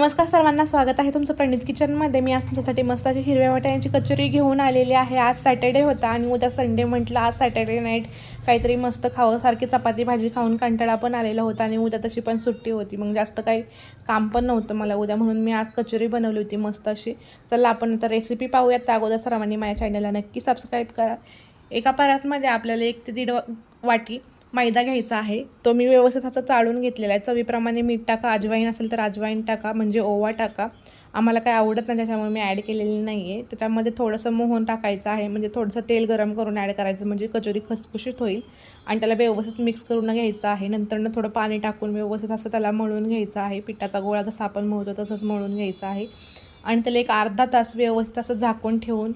नमस्कार सर्वांना स्वागत आहे तुमचं प्रणित किचनमध्ये. मी आज तुमच्यासाठी मस्त अशी हिरव्या वाट्यांची कचोरी घेऊन आलेली आहे. आज सॅटर्डे होता आणि उद्या संडे म्हटलं आज सॅटर्डे नाईट काहीतरी मस्त खावं सारखी चपाती भाजी खाऊन कंटाळा पण आलेला होता आणि उद्या तशी पण सुट्टी होती. मग जास्त काही काम पण नव्हतं मला उद्या म्हणून मी आज कचोरी बनवली होती मस्त अशी. चला आपण आता रेसिपी पाहूयात. त्या अगोदर सर्वांनी माझ्या चॅनलला नक्की सबस्क्राईब करा. एका परातमध्ये आपल्याला एक ते दीड वाटी मैदा घ्यायचा आहे. तो मी व्यवस्थित असं चाळून घेतलेला आहे. चवीप्रमाणे मीठ टाका. अजवाईन असेल तर अजवाईन टाका. म्हणजे ओवा टाका. आम्हाला काय आवडत नाही त्याच्यामुळे मी ॲड केलेली नाही आहे त्याच्यामध्ये थोडंसं मोहन टाकायचं आहे. म्हणजे थोडंसं तेल गरम करून ॲड करायचं. म्हणजे कचोरी खसखुशीत होईल. आणि त्याला व्यवस्थित मिक्स करून घ्यायचं आहे. नंतरनं थोडं पाणी टाकून व्यवस्थित असं त्याला मळून घ्यायचं आहे. पिठाचा गोळा जसा आपण मळतो तसंच मळून घ्यायचं आहे. आणि त्याला एक अर्धा तास व्यवस्थित असं झाकून ठेवून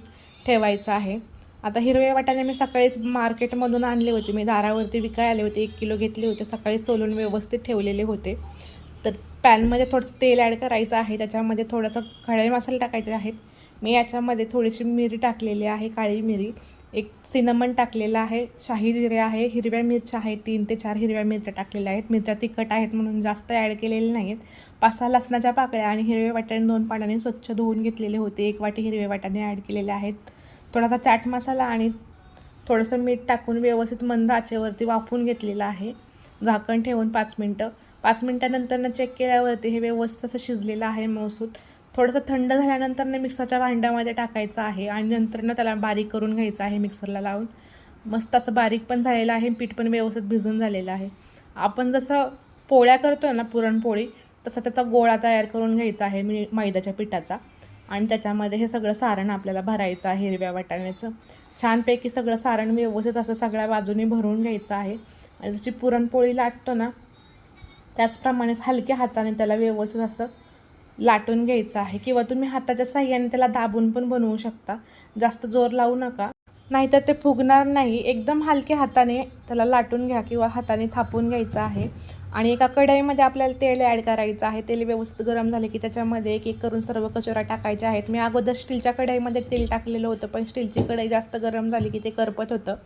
ठेवायचं आहे. आता हिरवे वाटाणे मी सकाळीच मार्केटमधून आणले होते. मी दारावरती विकाय आले होते. एक किलो घेतले होते. सकाळी सोलून व्यवस्थित ठेवलेले होते. तर पॅनमध्ये थोडंसं तेल ॲड करायचं आहे. त्याच्यामध्ये थोडासा खडे मसाले टाकायचे आहेत. मी याच्यामध्ये थोडीशी मिरी टाकलेली आहे. काळी मिरी. एक सिनमन टाकलेलं आहे. शाही जिरे आहे. हिरव्या मिरच्या आहेत. तीन ते चार हिरव्या मिरच्या टाकलेल्या आहेत. मिरच्या तिखट आहेत म्हणून जास्त ॲड केलेले नाहीत पाच सहा लसणाच्या पाकळ्या आणि हिरवे वाटाणे दोन पाण्याने स्वच्छ धुवून घेतलेले होते. एक वाटी हिरवे वाटाणे ॲड केलेले आहेत. थोडासा चाट मसाला आणि थोडंसं मीठ टाकून व्यवस्थित मंद आचेवरती वाफून घेतलेलं आहे. झाकण ठेवून पाच मिनटं. पाच मिनटानंतरनं चेक केल्यावरती हे व्यवस्थित असं शिजलेलं आहे मसूद थोडंसं थंड झाल्यानंतरनं मिक्सरच्या भांड्यामध्ये टाकायचं आहे आणि नंतरनं त्याला बारीक करून घ्यायचं आहे मिक्सरला लावून. मस्त असं बारीक पण झालेलं आहे पीठ पण व्यवस्थित भिजून झालेलं आहे. आपण जसं पोळ्या करतो ना पुरणपोळी तसा त्याचा गोळा तयार करून घ्यायचा आहे मी मैद्याच्या पिठाचा. आणि त्याच्यामध्ये हे सगळं सारण आपल्याला भरायचं आहे हिरव्या वाटाण्याचं. छानपैकी सगळं सारण व्यवस्थित असं सगळ्या बाजूने भरून घ्यायचं आहे. आणि जशी पुरणपोळी लाटतो ना त्याचप्रमाणेच हलक्या हाताने त्याला व्यवस्थित असं लाटून घ्यायचं आहे. किंवा तुम्ही हाताच्या साह्याने त्याला दाबून पण बनवू शकता. जास्त जोर लावू नका. नाहीतर ते फुगणार नाही. एकदम हलक्या हाताने त्याला लाटून घ्या किंवा हाताने थापून घ्यायचं आहे. आणि एका कढईमध्ये आपल्याला तेल ॲड करायचं आहे. तेल व्यवस्थित गरम झाले की त्याच्यामध्ये एक एक करून सर्व कचोऱ्या टाकायच्या आहेत. मी अगोदर स्टीलच्या कढईमध्ये तेल टाकलेलं होतं पण स्टीलची कढई जास्त गरम झाली की ते करपत होतं.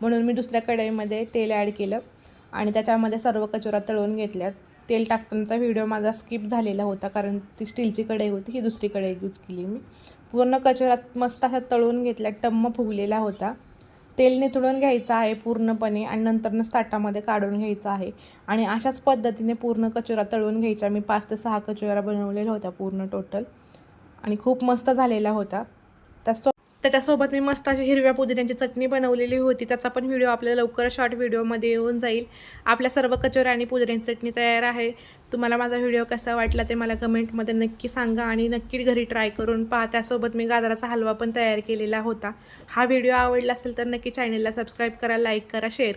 म्हणून मी दुसऱ्या कढईमध्ये तेल ॲड केलं आणि त्याच्यामध्ये सर्व कचोऱ्या तळून घेतल्यात. तेल टाकतानाचा व्हिडिओ माझा स्किप झालेला होता कारण ती स्टीलची कढई होती ही दुसरी कढई यूज केली मी. पूर्ण कचोऱ्यात मस्त अशा तळून घेतल्या टम्म फुगलेला होता. तेल निथळून घ्यायचं आहे पूर्णपणे आणि नंतरनंच ताटामध्ये काढून घ्यायचं आहे. आणि अशाच पद्धतीने पूर्ण कचोरा तळून घ्यायचा. मी पाच ते सहा कचोरा बनवलेला होता पूर्ण टोटल आणि खूप मस्त झालेला होता. त्यासो त्याच्यासोबत मी मस्त अशी हिरव्या पुदिन्याची चटणी बनवलेली होती. त्याचा पण व्हिडिओ आपल्याला लवकर शॉर्ट व्हिडिओमध्ये येऊन जाईल. आपल्या सर्व कचोऱ्या आणि पुदिन्याची चटणी तयार आहे. तुम्हाला माझा व्हिडिओ कसा वाटला ते मला कमेंटमध्ये नक्की सांगा आणि नक्की घरी ट्राय करून पहा. त्यासोबत मी गाजराचा हलवा पण तयार केलेला होता. हा व्हिडिओ आवडला असेल तर नक्की चॅनलला सबस्क्राईब करा लाईक करा शेअर